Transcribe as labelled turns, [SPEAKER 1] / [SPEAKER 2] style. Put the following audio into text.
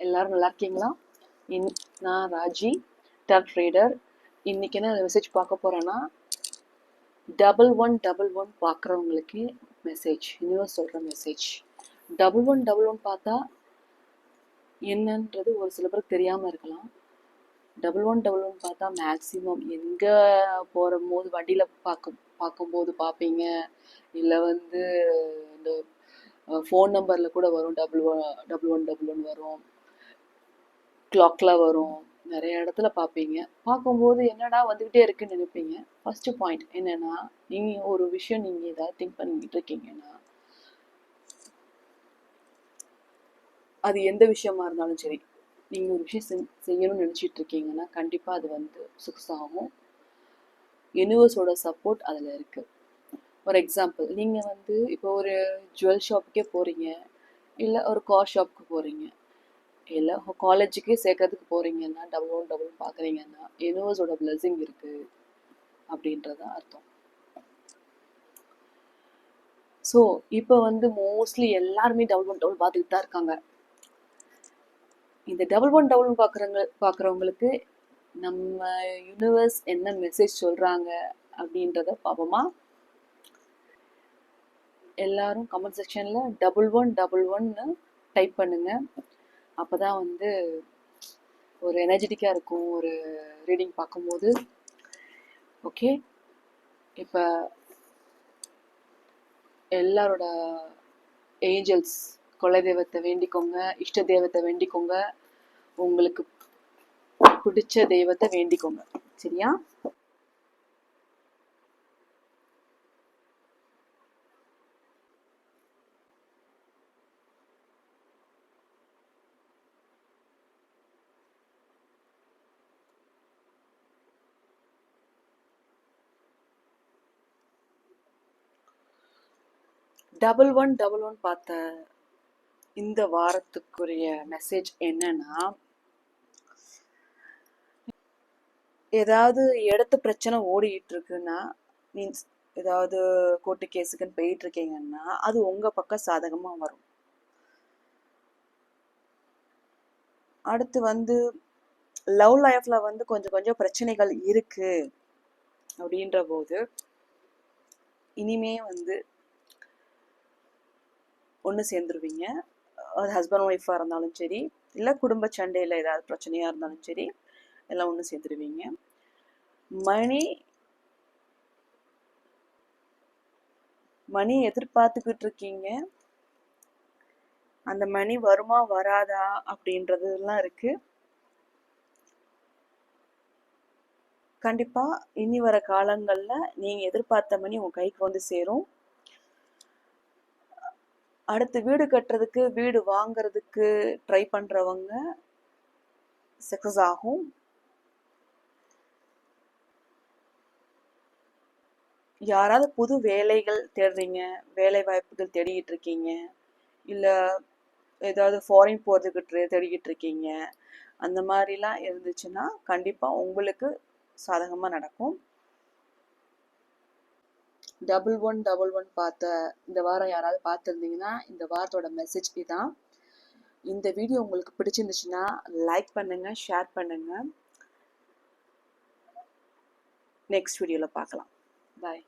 [SPEAKER 1] எல்லாரும் நல்லா இருக்கீங்களா? இன் நான் ராஜி டர் ட்ரேடர் இன்னைக்கு என்ன மெசேஜ் பார்க்க போறேன்னா டபுள் ஒன் டபுள் ஒன் பார்க்குறவங்களுக்கு மெசேஜ் யூனிவர்ஸ் சொல்கிற message double one double one பார்த்தா என்னன்றது ஒரு சில பேருக்கு தெரியாமல் இருக்கலாம். டபுள் ஒன் டபுள் ஒன் பார்த்தா மேக்ஸிமம் எங்கே போகிற போது வண்டியில் பார்க்க பார்க்கும்போது பார்ப்பீங்க. இல்லை வந்து இந்த ஃபோன் நம்பரில் கூட வரும். Double one double one double one வரும். கிளாக்ல வரும். நிறைய இடத்துல பார்ப்பீங்க. பார்க்கும்போது என்னடா வந்துக்கிட்டே இருக்குன்னு நினைப்பீங்க. ஃபர்ஸ்ட் பாயிண்ட் என்னன்னா நீங்கள் ஒரு விஷயம் நீங்கள் ஏதாவது திங்க் பண்ணிக்கிட்டு இருக்கீங்கன்னா அது எந்த விஷயமா இருந்தாலும் சரி நீங்கள் ஒரு விஷயம் செய்யணும்னு நினச்சிட்டு இருக்கீங்கன்னா கண்டிப்பாக அது வந்து சக்ஸஸ் ஆகும். யூனிவர்ஸோட சப்போர்ட் அதில் இருக்குது ஃபார் எக்ஸாம்பிள் நீங்கள் வந்து இப்போ ஒரு ஜுவல் ஷாப்புக்கே போகிறீங்க இல்லை ஒரு கார் ஷாப்புக்கு போகிறீங்க இல்லை காலேஜுக்கே சேர்க்கறதுக்கு போகிறீங்கன்னா டபுள் ஒன் டபுள் பார்க்குறீங்கன்னா யூனிவர்ஸோட பிளெஸிங் இருக்குது அப்படின்றது அர்த்தம். ஸோ இப்போ வந்து மோஸ்ட்லி எல்லாருமே டபுள் ஒன் டபுள் பார்த்துக்கிட்டு தான் இருக்காங்க. இந்த டபுள் ஒன் டபுள் பார்க்குறவங்க பார்க்குறவங்களுக்கு நம்ம யூனிவர்ஸ் என்ன மெசேஜ் சொல்கிறாங்க அப்படின்றத பார்ப்போமா எல்லாரும் கமெண்ட் செக்ஷனில் டபுள் ஒன் டபுள் ஒன்னு டைப் பண்ணுங்க. அப்போ தான் வந்து ஒரு எனர்ஜெட்டிக்காக இருக்கும் ஒரு ரீடிங் பார்க்கும்போது. ஓகே இப்போ எல்லாரோட ஏஞ்சல்ஸ் கொலை தெய்வத்தை வேண்டிக்கோங்க இஷ்ட தெய்வத்தை வேண்டிக்கோங்க உங்களுக்கு பிடிச்ச தெய்வத்தை வேண்டிக்கோங்க. சரியா? டபுள் ஒன் டபுள் ஒன் பார்த்த இந்த வாரத்துக்குரிய மெசேஜ் என்னன்னா ஏதாவது இடத்து பிரச்சனை ஓடிட்டு இருக்குன்னா மீன்ஸ் ஏதாவது கோர்ட்டு கேஸுக்குன்னு போயிட்டு இருக்கீங்கன்னா அது உங்க பக்கம் சாதகமா வரும். அடுத்து வந்து லவ் லைஃப்ல வந்து கொஞ்சம் கொஞ்சம் பிரச்சனைகள் இருக்கு அப்படின்ற போது இனிமே வந்து ஒன்று சேர்ந்துருவீங்க. அது ஹஸ்பண்ட் ஒய்ஃபாக இருந்தாலும் சரி இல்லை குடும்ப சண்டையில் ஏதாவது பிரச்சனையாக இருந்தாலும் சரி எல்லாம் ஒன்று சேர்ந்துருவீங்க மணி மணி எதிர்பார்த்துக்கிட்டு இருக்கீங்க. அந்த மணி வருமா வராதா அப்படின்றதுலாம் இருக்கு. கண்டிப்பாக இனி வர காலங்களில் நீங்கள் எதிர்பார்த்த மணி உங்கள் கைக்கு வந்து சேரும். அடுத்து வீடு கட்டுறதுக்கு வீடு வாங்கிறதுக்கு ட்ரை பண்ணுறவங்க சக்ஸஸ் ஆகும். யாராவது புது வேலைகள் தேடுறீங்க வேலை வாய்ப்புகள் தேடிக்கிட்டு இருக்கீங்க இல்லை ஏதாவது ஃபாரின் போகிறதுக்கு தேடிக்கிட்டு இருக்கீங்க அந்த மாதிரிலாம் இருந்துச்சுன்னா கண்டிப்பாக உங்களுக்கு சாதகமாக நடக்கும். டபுள் ஒன் டபுள் ஒன் பார்த்த இந்த வாரம் யாராவது பார்த்துருந்தீங்கன்னா இந்த வாரத்தோட மெசேஜ் இதான். இந்த வீடியோ உங்களுக்கு பிடிச்சிருந்துச்சுன்னா லைக் பண்ணுங்க ஷேர் பண்ணுங்க. நெக்ஸ்ட் வீடியோவில் பார்க்கலாம். பாய்